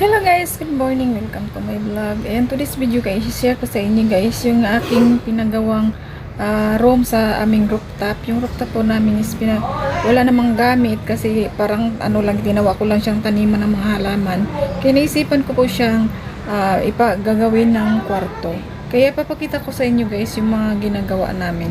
Hello guys, good morning. Welcome to my vlog. And to this video guys, share ko sa inyo guys yung aking pinagawang ah, room sa aming rooftop. Yung rooftop po namin is pina wala namang gamit kasi parang ano lang ginawa ko lang siyang taniman ng mga halaman. Kaya naisipan ko po siyang ah, ipagagawin ng kwarto. Kaya papakita ko sa inyo guys yung mga ginagawa namin.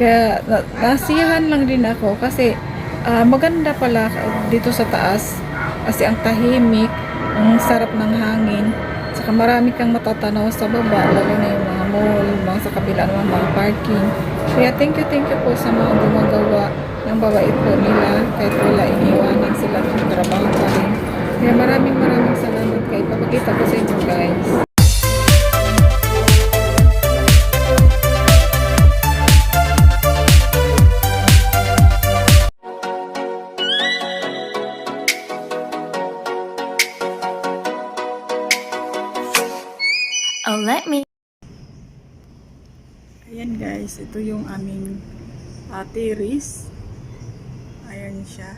Kaya na- nasiyahan lang din ako kasi ah, maganda pala dito sa taas kasi ang tahimik ang sarap ng hangin. Saka marami kang matatanaw sa baba, lalo na yung mga mall, mga sa kabila naman, mga parking. Kaya thank you, thank you po sa mga gumagawa ng babait po nila kahit wala iniwanan sila ng trabaho pa rin. Kaya maraming maraming salamat kay papakita ko sa inyo guys. Ito yung aming uh, terrace. Ayan siya.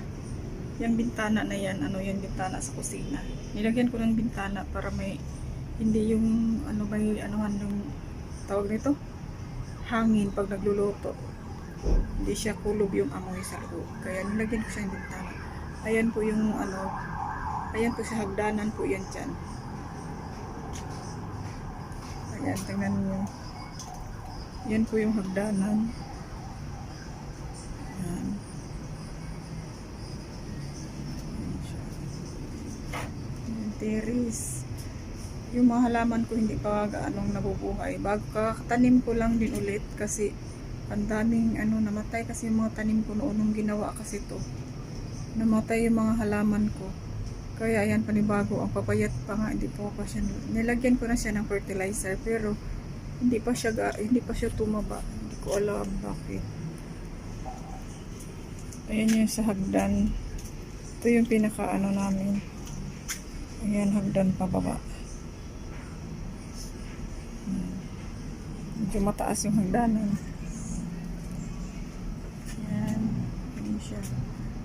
Yung bintana na yan, ano yung bintana sa kusina. Nilagyan ko ng bintana para may hindi yung ano ba yung anuhan yung tawag nito? Hangin pag nagluluto. Hindi siya kulob yung amoy sa loob. Kaya nilagyan ko siya ng bintana. Ayan po yung ano, ayan po sa hagdanan po yan dyan. Ayan, tingnan niyo. Yan po yung hagdanan. Yan. Yan, terrace. Yung mga halaman ko hindi pa gaanong nabubuhay. Bago kakatanim ko lang din ulit kasi ang daming ano namatay kasi yung mga tanim ko noon nung ginawa kasi to. Namatay yung mga halaman ko. Kaya ayan panibago ang papayat pa nga hindi po pa siya nilagyan ko na siya ng fertilizer pero hindi pa siya hindi pa siya tumaba. Hindi ko alam bakit. Ayan yung sa hagdan. Ito yung pinaka ano namin. Ayan hagdan pababa. Hmm. medyo mataas yung hagdanan ayan ayan siya.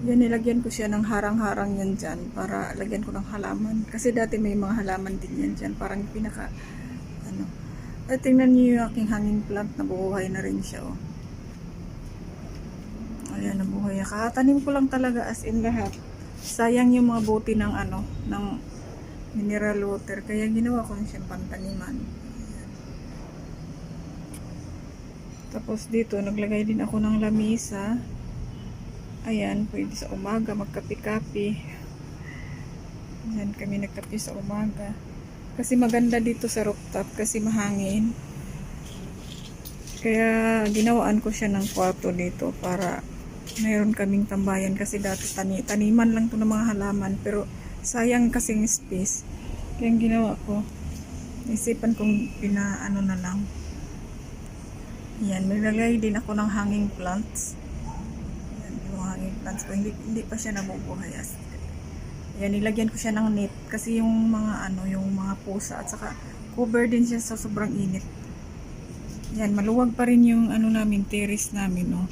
Yan nilagyan ko siya ng harang-harang yan dyan para lagyan ko ng halaman. Kasi dati may mga halaman din yan dyan. Parang pinaka at tingnan niyo yung aking hanging plant na buhay na rin siya oh. Ayan, nabuhay. Kakatanim ko lang talaga as in lahat. Sayang yung mga buti ng ano, ng mineral water. Kaya ginawa ko na siyang pantaniman. Tapos dito, naglagay din ako ng lamisa. Ayan, pwede sa umaga magkapi-kapi. Ayan, kami nagkapi sa umaga. Kasi maganda dito sa rooftop kasi mahangin. Kaya ginawaan ko siya ng kwarto dito para mayroon kaming tambayan kasi dati tani taniman lang to ng mga halaman pero sayang kasing space. Kaya ginawa ko, isipan kong pinaano na lang. Yan, nilagay din ako ng hanging plants. Yan, yung hanging plants ko. Hindi, hindi pa siya nabubuhay as yan, nilagyan ko siya ng net kasi yung mga ano, yung mga pusa at saka cover din siya sa sobrang init. Yan, maluwag pa rin yung ano namin, terrace namin, no.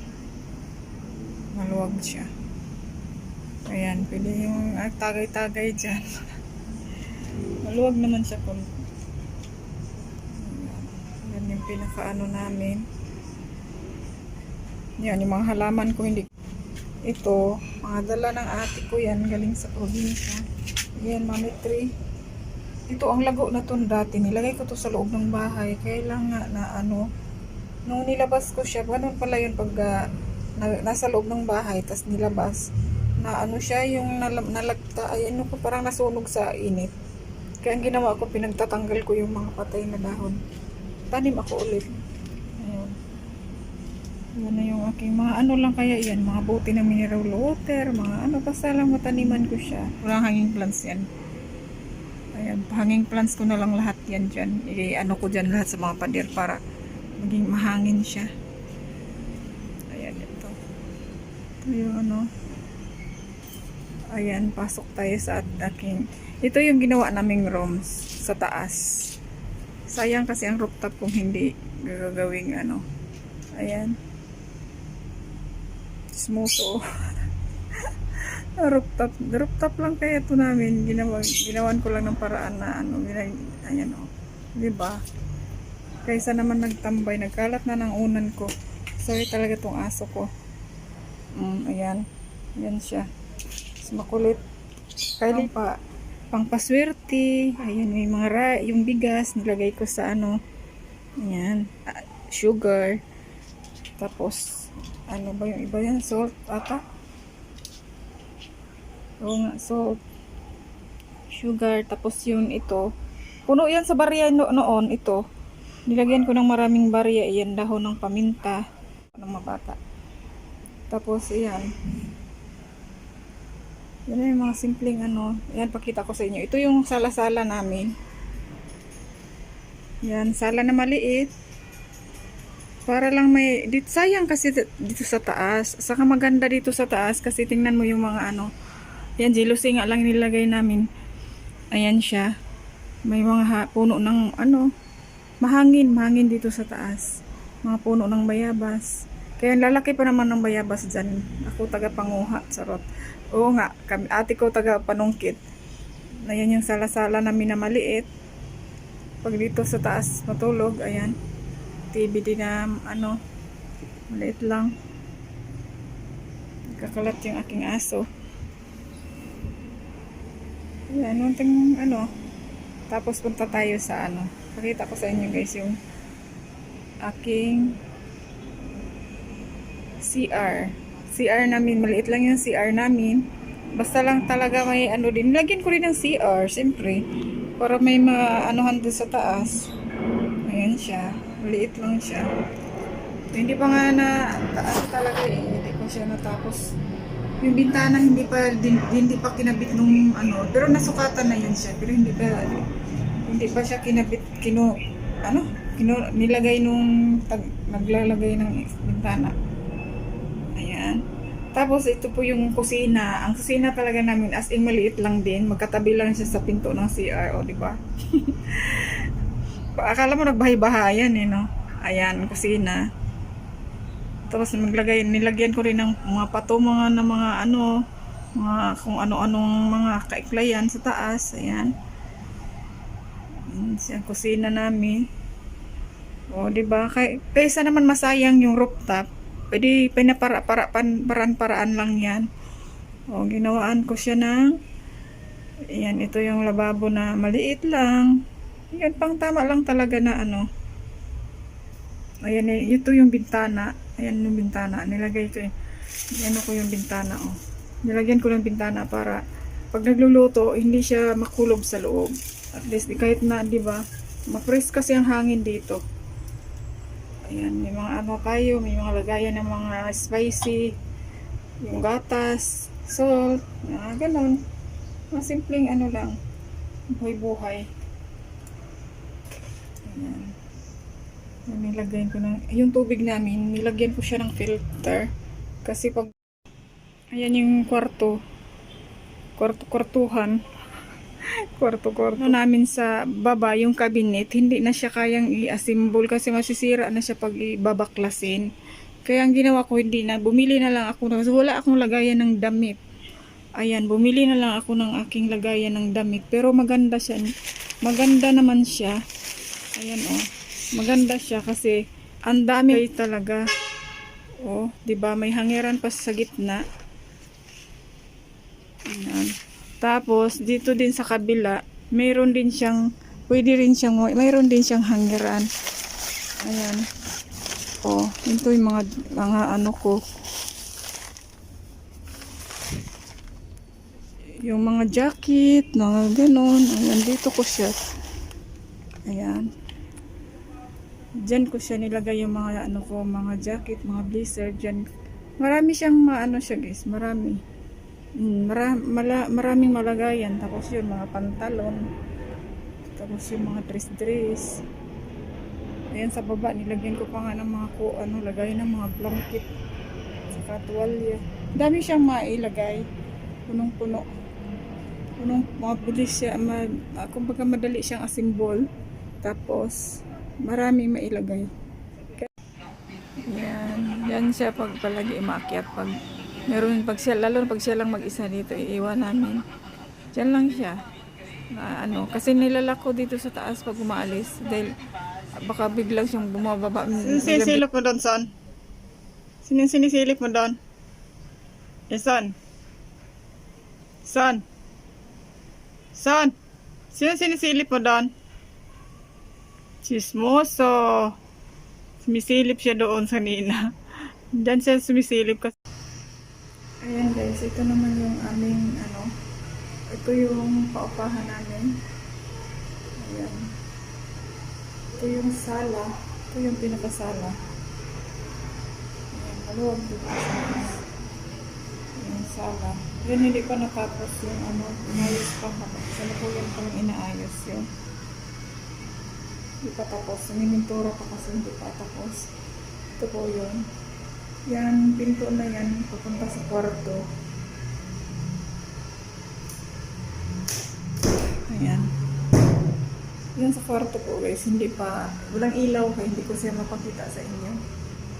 Maluwag siya. Ayan, pwede yung ah, tagay-tagay dyan. maluwag naman siya kung Ayan, yan yung pinaka-ano namin. Yan, yung mga halaman ko hindi ito, mga dala ng ate ko yan, galing sa probinsya. Yan, mami tree. Ito, ang lago na to dati. Nilagay ko to sa loob ng bahay. Kaya lang nga na ano, nung nilabas ko siya, ganun pala yun pag ah, na, nasa loob ng bahay, tas nilabas. Na ano siya, yung nal- nalagta, ay ano ko, parang nasunog sa init. Kaya ang ginawa ko, pinagtatanggal ko yung mga patay na dahon. Tanim ako ulit. Yan na yung aking mga ano lang kaya yan, mga buti ng mineral water, mga ano, basta lang mataniman ko siya. Walang hanging plants yan. Ayan, hanging plants ko na lang lahat yan dyan. I-ano ko dyan lahat sa mga pader para maging mahangin siya. Ayan, ito. Ito yung ano. Ayan, pasok tayo sa aking. Ito yung ginawa naming rooms sa taas. Sayang kasi ang rooftop kung hindi gagawing ano. Ayan. Ah, rooftop, rooftop lang kaya ito namin. Ginawa, ginawan ko lang ng paraan na ano, ayan o. Di ba? Kaysa naman nagtambay, nagkalat na ng unan ko. Sorry talaga tong aso ko. Mm, ayan. Ayan siya. Mas makulit. Kaya pa, pang paswerte. Ayan, may mga ra, yung bigas, nilagay ko sa ano. Ayan. ah, sugar. Tapos, ano ba yung iba yan? Salt ata? Oo nga, salt. Sugar. Tapos yun ito. Puno yan sa barya no- noon, ito. Nilagyan ko ng maraming barya. Yan, dahon ng paminta. Ng mabata. Tapos, yan. Yan yung mga simpleng ano. Yan, pakita ko sa inyo. Ito yung sala-sala namin. Yan, sala na maliit. Para lang may, dito, sayang kasi dito sa taas. Saka maganda dito sa taas kasi tingnan mo yung mga ano. Yan, jealousy nga lang nilagay namin. Ayan siya. May mga ha- puno ng ano, mahangin, mahangin dito sa taas. Mga puno ng bayabas. Kaya lalaki pa naman ng bayabas dyan. Ako taga panguha, sarot. Oo nga, kami, ate ko taga panungkit. Ayan yung sala-sala namin na maliit. Pag dito sa taas matulog, ayan. Din na ano, maliit lang. Kakalat yung aking aso. Ayan, unting ano. Tapos punta tayo sa ano. Pakita ko sa inyo guys yung aking CR. CR namin, maliit lang yung CR namin. Basta lang talaga may ano din. Lagyan ko rin ng CR, siyempre. Para may maanuhan doon sa taas. Ayan siya. Maliit lang siya. Hindi pa nga na taas talaga eh. Hindi ko siya natapos. Yung bintana hindi pa din, hindi pa kinabit nung ano, pero nasukatan na yun siya. Pero hindi pa hindi pa siya kinabit kino ano, kino nilagay nung tag, naglalagay ng bintana. Ayan. Tapos ito po yung kusina. Ang kusina talaga namin as in maliit lang din. Magkatabi lang siya sa pinto ng CR, o di ba? Akala mo nagbahay-bahayan eh, no? Ayan, kusina. Tapos maglagay, nilagyan ko rin ng mga patungan ng mga ano, mga kung ano-anong mga kaiklayan sa taas. Ayan. Siya, kusina namin. O, di ba? Kay, kaysa naman masayang yung rooftop, pwede pinapara para pan, paraan-paraan lang yan. O, ginawaan ko siya ng Ayan, ito yung lababo na maliit lang. Yan, pang tama lang talaga na ano. Ayan, eh, ito yung bintana. Ayan yung bintana. Nilagay ko eh. Ano ko yung bintana, oh. Nilagyan ko ng bintana para pag nagluluto, hindi siya makulog sa loob. At least, kahit na, di ba, ma-press kasi ang hangin dito. Ayan, may mga ano tayo, may mga lagayan ng mga spicy, yung gatas, salt, mga ganon. Mga simpleng ano lang, buhay-buhay. Ayan, nilagyan ko ng, yung tubig namin, nilagyan ko siya ng filter. Kasi pag, ayan yung kwarto, kwarto-kwartuhan, kwarto-kwarto Ano namin sa baba, yung cabinet, hindi na siya kayang i-assemble kasi masisira na siya pag ibabaklasin. Kaya ang ginawa ko, hindi na, bumili na lang ako, kasi wala akong lagayan ng damit. Ayan, bumili na lang ako ng aking lagayan ng damit. Pero maganda siya. Maganda naman siya. Ayan oh. Maganda siya kasi ang dami talaga. Oh, 'di ba? May hangiran pa sa gitna. Ayan. Tapos dito din sa kabila, mayroon din siyang pwede rin siyang mayroon din siyang hangiran. Ayan. Oh, ito yung mga mga ano ko. Yung mga jacket, mga ganon. Ayan, dito ko siya. Ayan. Diyan ko siya nilagay yung mga ano ko, mga jacket, mga blazer diyan. Marami siyang maano siya, guys. Marami. Mm, mara, mala, maraming malagayan. Tapos yun, mga pantalon. Tapos yung mga dress-dress. Ayan sa baba, nilagyan ko pa nga ng mga ko, ano, lagay ng mga blanket. Saka tuwalya. Dami siyang mailagay. Punong-puno. Punong, mabilis siya, ma, kumbaga madali siyang asimbol. Tapos, marami mailagay. Yan, yan siya pag palagi umakyat pag Meron pag siya, lalo pag siya lang mag-isa dito, iiwan namin. Diyan lang siya. Na, ano, kasi nilalak ko dito sa taas pag umaalis. Dahil baka biglang siyang bumababa. Sinisilip mo doon, son? Sino sinisilip mo doon? Eh, son? Son? Son? Sino sinisilip mo doon? Chismoso. Sumisilip siya doon sa Nina. Diyan siya sumisilip kasi. Ayan guys, ito naman yung aming ano, ito yung paupahan namin. Ayan. Ito yung sala. Ito yung pinakasala. Ayan, maluwag dito sa sala. Yan hindi pa natapos yung ano, inayos pa. Sa nakuyan pa yung inaayos yun. Hindi pa tapos. Mimintura pa kasi hindi pa tapos. Ito po yun. Yan, pinto na yan, papunta sa kwarto. Ayan. Yan sa kwarto po guys, hindi pa, walang ilaw kaya hindi ko siya mapakita sa inyo.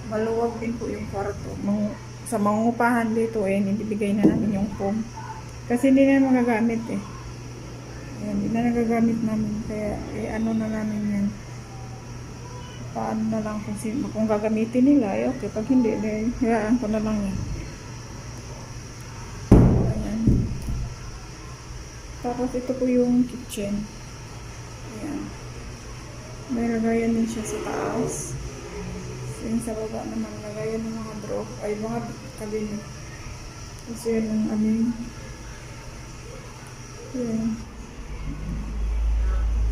Maluwag din po yung kwarto. Mang, sa mangungupahan dito eh, nilibigay na namin yung foam. Kasi hindi na magagamit eh. Ayan, hindi na nagagamit namin. Kaya eh, ano na namin paano na lang kung, kung gagamitin nila, eh, okay. Pag hindi, eh, hayaan ko na lang yan. Ayan. Tapos ito po yung kitchen. Ayan. May lagayan din siya sa taas. So, yung sa baba naman, lagayan ng mga draw, ay mga cabinet. Kasi yun ang aming Ayan.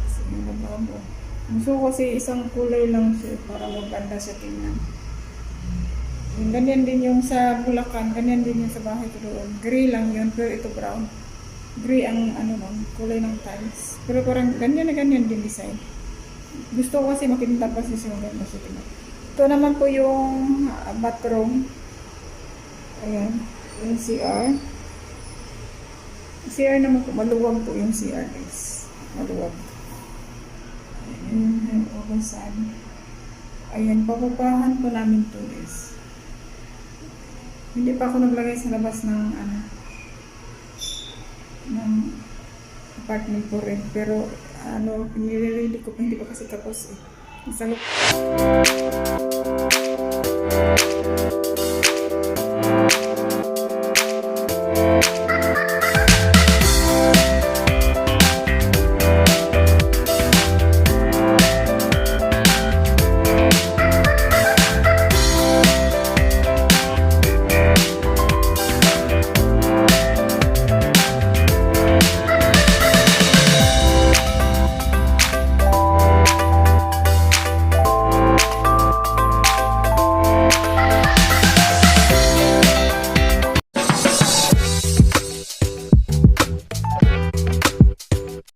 Kasi yung lababo. Gusto kasi isang kulay lang siya para maganda siya tingnan. Yung ganyan din yung sa Bulacan, ganyan din yung sa bahay ko doon. Gray lang yun, pero ito brown. Gray ang ano nun, kulay ng tiles. Pero parang ganyan na ganyan din design. Gusto ko kasi makinta pa siya maganda siya tingnan. Ito naman po yung ah, bathroom. Ayan, yung CR. CR naman po, maluwag po yung CR guys. Maluwag. Ayan, yung ovasan. Ayan, papapahan po namin to. Hindi pa ako naglagay sa labas ng ano ng apartment ko rin. Pero ano, pinire-ready ko pa, hindi pa kasi tapos eh. Sa loob.